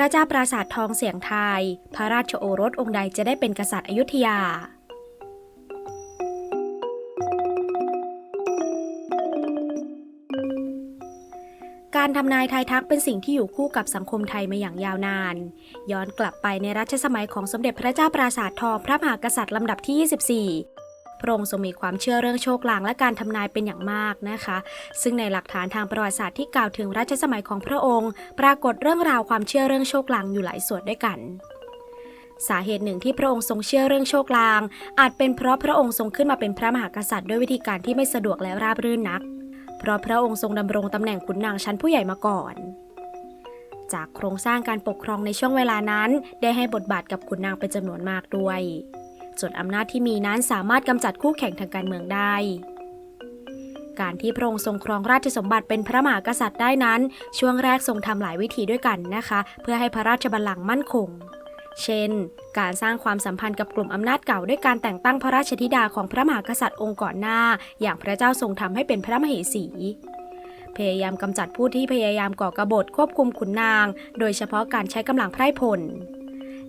ระเจ้าปราสาททองเสียงไทย พระราชโอรสองค์ใดจะได้เป็นกษัตริย์อยุธยา การทำนายทายทักเป็นสิ่งที่อยู่คู่กับสังคมไทยมาอย่างยาวนาน ย้อนกลับไปในรัชสมัยของสมเด็จพระเจ้าปราสาททองพระมหากษัตริย์ลำดับที่ 24 พระองค์ทรงมีความเชื่อเรื่องโชคลางและการทำนายเป็นอย่างมากนะคะ ซึ่งในหลักฐานทางประวัติศาสตร์ที่กล่าวถึงรัชสมัยของพระองค์ ปรากฏเรื่องราวความเชื่อเรื่องโชคลางอยู่หลายส่วนด้วยกันสาเหตุหนึ่งที่พระองค์ทรงเชื่อเรื่องโชคลาง อาจเป็นเพราะพระองค์ทรงขึ้นมาเป็นพระมหากษัตริย์ด้วยวิธีการที่ไม่สะดวกและราบรื่นนัก เพราะพระองค์ทรงดำรงตำแหน่งขุนนางชั้นผู้ใหญ่มาก่อน จากโครงสร้างการปกครองในช่วงเวลานั้น ได้ให้บทบาทกับขุนนางเป็นจำนวนมากด้วย จนอำนาจที่มีนั้นสามารถกำจัดคู่แข่งทางการเมืองได้ การที่พระองค์ทรงครองราชสมบัติเป็นพระมหากษัตริย์ได้นั้น ช่วงแรกทรงทำหลายวิธีด้วยกันนะคะ เพื่อให้พระราชบัลลังก์มั่นคง เช่น การสร้างความสัมพันธ์กับกลุ่มอำนาจเก่าด้วยการแต่งตั้งพระราชธิดาของพระมหากษัตริย์องค์ก่อนหน้า อย่างพระเจ้าทรงทำให้เป็นพระมเหสีพยายามกำจัดผู้ที่พยายามก่อกบฏควบคุมขุนนาง โดยเฉพาะการใช้กำลังไพร่พล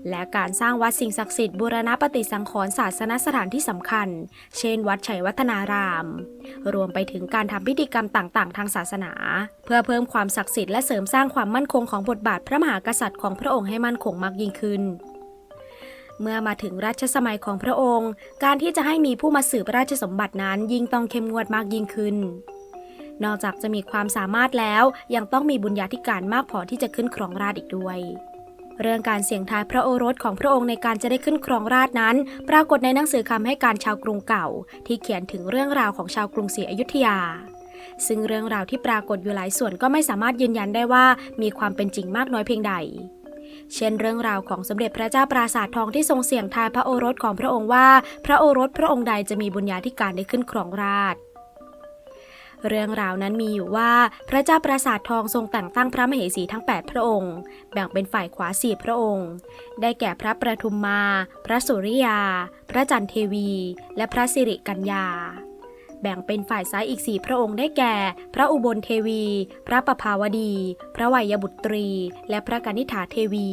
และการสร้างวัดสิ่งศักดิ์สิทธิ์บูรณปฏิสังขรณ์ศาสนสถานที่สำคัญ เช่น วัดชัยวัฒนาราม รวมไปถึงการทำพิธีกรรมต่างๆ ทางศาสนา เพื่อเพิ่มความศักดิ์สิทธิ์และเสริมสร้างความมั่นคงของบทบาทพระมหากษัตริย์ของพระองค์ให้มั่นคงมากยิ่งขึ้นเมื่อมาถึงรัชสมัยของพระองค์ การที่จะให้มีผู้มาสืบราชสมบัตินั้นยิ่งต้องเข้มงวดมากยิ่งขึ้น นอกจากจะมีความสามารถแล้วยังต้องมีบุญญาธิการมากพอที่จะขึ้นครองราชอีกด้วย เรื่องการเสี่ยงทายพระโอรสของพระองค์ในการจะได้ขึ้นครองราชนั้น ปรากฏในหนังสือคำให้การชาวกรุงเก่า ที่เขียนถึงเรื่องราวของชาวกรุงศรีอยุธยา ซึ่งเรื่องราวที่ปรากฏอยู่หลายส่วนก็ไม่สามารถยืนยันได้ว่ามีความเป็นจริงมากน้อยเพียงใดเช่นเรื่องราวของสมเด็จพระเจ้าปราสาททองที่ทรงเสี่ยงทายพระโอรสของพระองค์ว่า พระโอรสพระองค์ใดจะมีบุญญาธิการได้ขึ้นครองราชย์ เรื่องราวนั้นมีอยู่ว่าพระเจ้าปราสาททองทรงแต่งตั้งพระมเหสีทั้ง 8 พระองค์ แบ่งเป็นฝ่ายขวาสี่พระองค์ ได้แก่พระประทุมมา พระสุริยา พระจันเทวี และพระสิริกัญญา แบ่งเป็นฝ่ายซ้ายอีกสี่พระองค์ได้แก่ พระอุบลเทวี พระประภาวดี พระวัยบุตรี และพระกนิษฐาเทวี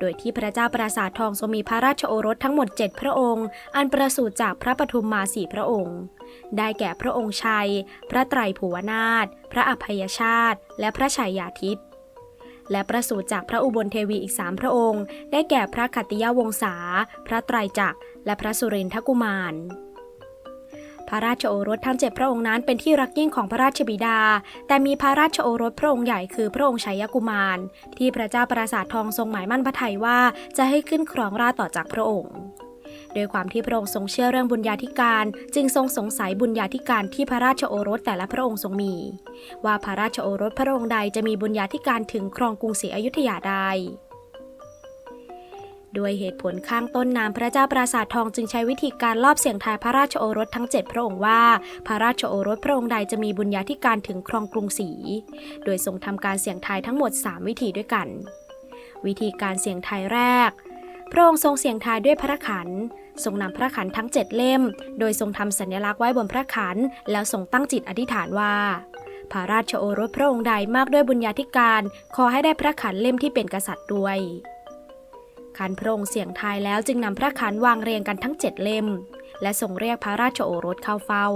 โดยที่พระเจ้าปราสาททองทรงมีพระราชโอรสทั้งหมด 7 พระองค์ อันประสูติจากพระปฐุมมาสี่พระองค์ ได้แก่พระองค์ชัย พระไตรภูวนาถพระอภัยชาติ และพระชัยยาทิตและประสูติจากพระอุบลเทวีอีกสามพระองค์ ได้แก่พระขัตติยวงศา พระไตรจักร และพระสุรินทกุมาร พระราชโอรสทั้งเจ็ดพระองค์นั้นเป็นที่รักยิ่งของพระราชบิดา แต่มีพระราชโอรสพระองค์ใหญ่คือพระองค์ชัยกุมาร ที่พระเจ้าปราสาททองทรงหมายมั่นพระทัยว่าจะให้ขึ้นครองราชต่อจากพระองค์โดยความที่พระองค์ทรงเชื่อเรื่องบุญญาธิการ จึงทรงสงสัยบุญญาธิการที่พระราชโอรสแต่ละพระองค์ทรงมี ว่าพระราชโอรสพระองค์ใดจะมีบุญญาธิการถึงครองกรุงศรีอยุธยาได้ ด้วยเหตุผลข้างต้นนามพระเจ้าปราสาททองจึงใช้วิธีการลอบเสี่ยงทายพระราชโอรสทั้ง 7 พระองค์ว่า พระราชโอรสพระองค์ใดจะมีบุญญาธิการถึงครองกรุงศรี โดยทรงทำการเสี่ยงทายทั้งหมด 3 วิธีด้วยกัน วิธีการเสี่ยงทายแรก พระองค์ทรงเสี่ยงทายด้วยพระขันทรงนำพระขันทั้ง 7 เล่ม โดยทรงทำสัญลักษณ์ไว้บนพระขัน แล้วทรงตั้งจิตอธิษฐานว่า พระราชโอรสพระองค์ใดมากด้วยบุญญาธิการ ขอให้ได้พระขันเล่มที่เป็นกษัตริย์ด้วย ขันพระองค์เสี่ยงทายแล้วจึงนำพระขันวางเรียงกันทั้งเจ็ดเล่ม และส่งเรียกพระราชโอรสเข้าเฝ้า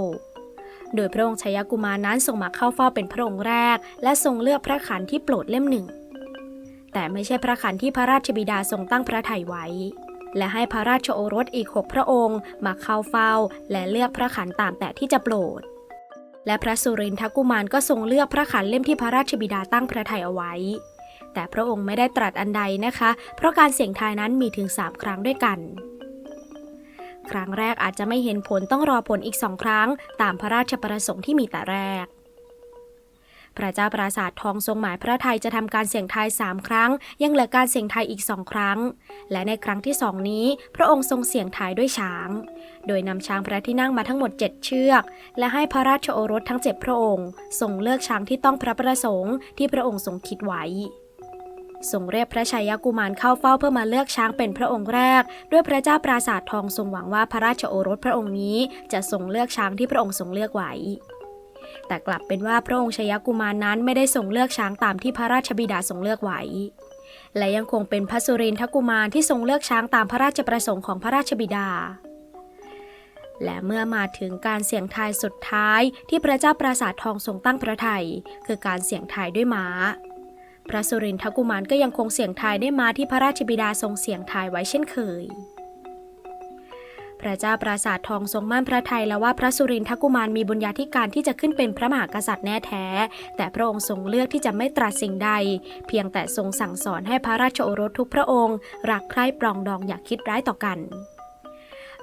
โดยพระองค์ชัยกุมารนั้นทรงมาเข้าเฝ้าเป็นพระองค์แรก และทรงเลือกพระขันที่โปรดเล่มหนึ่ง แต่ไม่ใช่พระขันที่พระราชบิดาทรงตั้งพระทัยไว้ และให้พระราชโอรสอีกหกพระองค์มาเข้าเฝ้า และเลือกพระขันตามแต่ที่จะโปรด และพระสุรินทกุมารก็ทรงเลือกพระขันเล่มที่พระราชบิดาตั้งพระทัยเอาไว้ แต่พระองค์ไม่ได้ตรัสอันใดนะคะ เพราะการเสี่ยงทายนั้นมีถึง 3 ครั้งด้วยกัน ครั้งแรกอาจจะไม่เห็นผลต้องรอผลอีกสองครั้ง ตามพระราชประสงค์ที่มีแต่แรกพระเจ้าปราสาททองทรงหมายพระไทยจะทำการเสี่ยงทายสามครั้ง ยังเหลือการเสี่ยงทายอีกสองครั้ง และในครั้งที่สองนี้ พระองค์ทรงเสี่ยงทายด้วยช้าง โดยนำช้างพระที่นั่งมาทั้งหมด 7 เชือก และให้พระราชโอรสทั้ง 7 พระองค์ทรงเลือกช้างที่ต้องพระประสงค์ที่พระองค์ทรงคิดไว้ ทรงเรียกพระชัยกุมารเข้าเฝ้าเพื่อมาเลือกช้างเป็นพระองค์แรก ด้วยพระเจ้าปราสาททองทรงหวังว่าพระราชโอรสพระองค์นี้ จะทรงเลือกช้างที่พระองค์ทรงเลือกไว้แต่กลับเป็นว่าพระองค์ชัยกุมารนั้นไม่ได้ทรงเลือกช้างตามที่พระราชบิดาทรงเลือกไว้ และยังคงเป็นพระสุรินทกุมารที่ทรงเลือกช้างตามพระราชประสงค์ของพระราชบิดา และเมื่อมาถึงการเสี่ยงทายสุดท้ายที่พระเจ้าปราสาททองทรงตั้งพระไทยคือการเสี่ยงทายด้วยม้า พระสุรินทกุมารก็ยังคงเสียงทายได้มาที่พระราชบิดาทรงเสียงทายไว้เช่นเคย พระเจ้าปราสาททองทรงมั่นพระทัยแล้วว่าพระสุรินทกุมารมีบุญญาธิการที่จะขึ้นเป็นพระมหากษัตริย์แน่แท้ แต่พระองค์ทรงเลือกที่จะไม่ตรัสสิ่งใด เพียงแต่ทรงสั่งสอนให้พระราชโอรสทุกพระองค์ รักใคร่ปรองดองอย่าคิดร้ายต่อกัน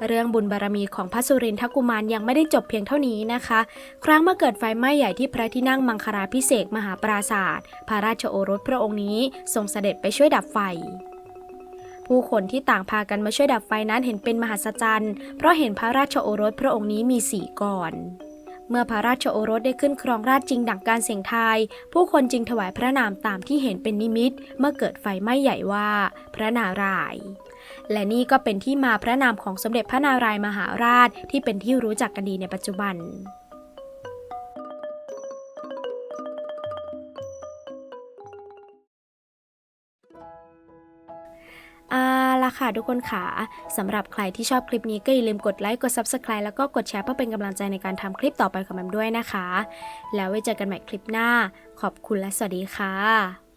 เรื่องบุญบารมีของพระสุรินทกุมารยังไม่ได้จบเพียงเท่านี้นะคะ ครั้งเมื่อเกิดไฟไหม้ใหญ่ที่พระที่นั่งมังคลาพิเศษมหาปราศาสตร์พระราชโอรสพระองค์นี้ทรงเสด็จไปช่วยดับไฟผู้คนที่ต่างพากันมาช่วยดับไฟนั้นเห็นเป็นมหัศจรรย์ เพราะเห็นพระราชโอรสพระองค์นี้มีสีก่อน เมื่อพระราชโอรสได้ขึ้นครองราชย์จริงดังการเสียงทาย ผู้คนจึงถวายพระนามตามที่เห็นเป็นนิมิต เมื่อเกิดไฟไหม้ใหญ่ว่า พระนารายณ์ และนี่ก็เป็นที่มาพระนามของสมเด็จพระนารายมหาราชที่เป็นที่รู้จักกันดีในปัจจุบันอาละค่ะทุกคนค่ะสำหรับใครที่ชอบคลิปนี้ก็อย่าลืมกดไลค์ กด Subscribe แล้วก็กดแชร์เพื่อเป็นกำลังใจในการทำคลิปต่อไปของแมมด้วยนะคะ แล้วไว้เจอกันใหม่คลิปหน้า ขอบคุณและสวัสดีค่ะ